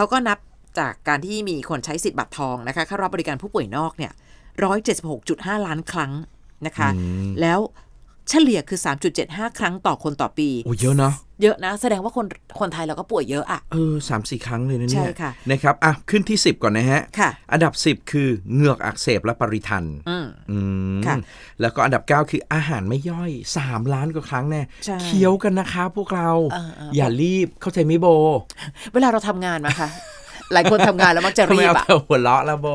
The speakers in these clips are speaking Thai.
เขาก็นับจากการที่มีคนใช้สิทธิ์บัตรทองนะคะเข้ารับบริการผู้ป่วยนอกเนี่ย176.5ล้านครั้งนะคะอืมแล้วเฉลี่ยคือ 3.75 ครั้งต่อคนต่อปี โอ้เยอะเนาะ เยอะนะ แสดงว่าคนคนไทยเราก็ป่วยเยอะอะเออสามสี่ครั้งเลยนะเนี่ยใช่ค่ะนะครับอะขึ้นที่ 10 ก่อนนะฮะค่ะอันดับ 10 คือเหงือกอักเสบและปริทันอืมอืมค่ะแล้วก็อันดับ 9 คืออาหารไม่ย่อย 3 ล้านกว่าครั้งแน่ใช่เคี้ยวกันนะคะพวกเราเออเอออย่ารีบเข้าใจไหมโบ เวลาเราทำงานมาค่ะ หลายคนทำงานแล้วมักจะทำไมรีบเอาอะแต่หัวเราะละโบ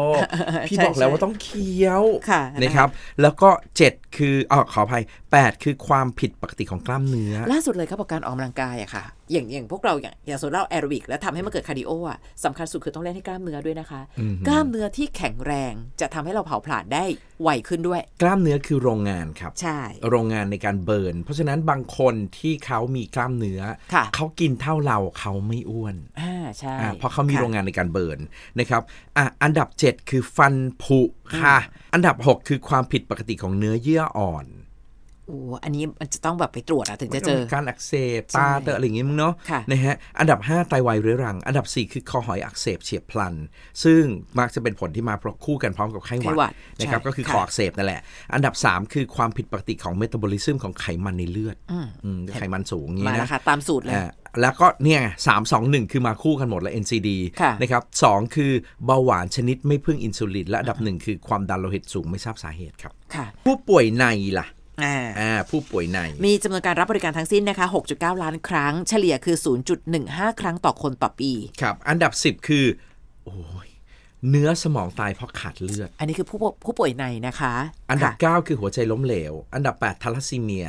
พี่ใช่บอกแล้วใช่ว่าต้องเคี้ยวค่ะนะครับ แล้วก็ 7 คืออ๋อขออภัย 8 คือความผิดปกติของกล้ามเนื้อ ล่าสุดเลยเขาบอกการออกกำลังกายอะค่ะ อย่างอย่างพวกเราอย่างอย่างส่วนเราแอโรบิกแล้วทำให้มันเกิดคาร์ดิโออะสำคัญสุดคือต้องเล่นให้กล้ามเนื้อด้วยนะคะอืมกล้ามเนื้อที่แข็งแรงจะทำให้เราเผาผลาญได้ไวขึ้นด้วย กล้ามเนื้อคือโรงงานครับใช่โรงงานในการเบิร์นเพราะฉะนั้นบางคนที่เขามีกล้ามเนื้อค่ะเขากินเท่าเราเขาไม่อ้วนอ่า ใช่อ่าเพราะเขามีค่ะโรงงานในการเบิร์นนะครับอะอันดับ 7 คือฟันผุค่ะ อันดับ 6 คือความผิดปกติของเนื้อเยื่ออ่อน โอ้อันนี้มันจะต้องแบบไปตรวจอะถึงจะเจอมันก็มีการอักเสบใช่ตาเตอะอะไรอย่างงี้มึงเนาะค่ะนะฮะ อันดับ 5 ไตวายเรื้อรัง อันดับ 4 คือคอหอยอักเสบเฉียบพลัน ซึ่งมักจะเป็นผลที่มาพร้อมคู่กันพร้อมกับไข้หไข้วัดหวัดนะครับใช่ก็คือค่ะคออักเสบนั่นแหละ อันดับ 3 คือความผิดปกติของเมตาบอลิซึมของไขมันในเลือดอืมอืมไขมันสูงอย่างมานี้แล้วนะค่ะตามสูตรเลยอ่าแล้วก็เนี่ยสามสองหนึ่งคือมาคู่กันหมดแล้ว NCD ค่ะนะครับสองคือเบาหวานชนิดไม่พึ่งอินซูลินและอันดับหนึ่งคือความดันโลหิตสูงไม่ทราบสาเหตุครับค่ะผู้ป่วยในล่ะ อ่าอ่าผู้ป่วยใน มีจำนวนการรับบริการทั้งสิ้นนะคะ 6.9 ล้านครั้ง เฉลี่ยคือ 0.15 ครั้งต่อคนต่อปี ครับ อันดับ 10 คือ โอ้ยเนื้อสมองตายเพราะขาดเลือด อันนี้คือผู้ป่วยผู้ป่วยในนะคะ อันดับค่ะ9คือหัวใจล้มเหลว อันดับ 8ทาลัสซีเมีย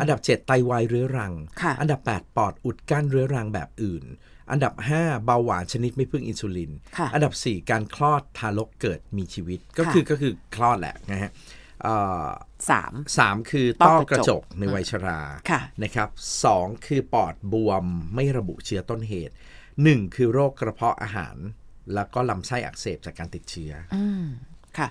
อันดับ 7 ไตวายเรื้อรังค่ะอันดับ 8 ปอดอุดกั้นเรื้อรังแบบอื่น อันดับ 5 เบาหวานชนิดไม่พึ่งอินซูลินค่ะอันดับ 4 การคลอดทารกเกิดมีชีวิต ก็ค่ะคือก็คือคลอดแหละนะฮะเอ่อ สามสามคือต้ต้ออกกระระจจกกในวัยชราค่ะนะครับสองคือปอดบวมไม่ระบุเชื้อต้นเหตุหนึ่งคือโรคกระเพาะอาหาร แล้วก็ลำไส้อักเสบจากการติดเชื้ออืมค่ะ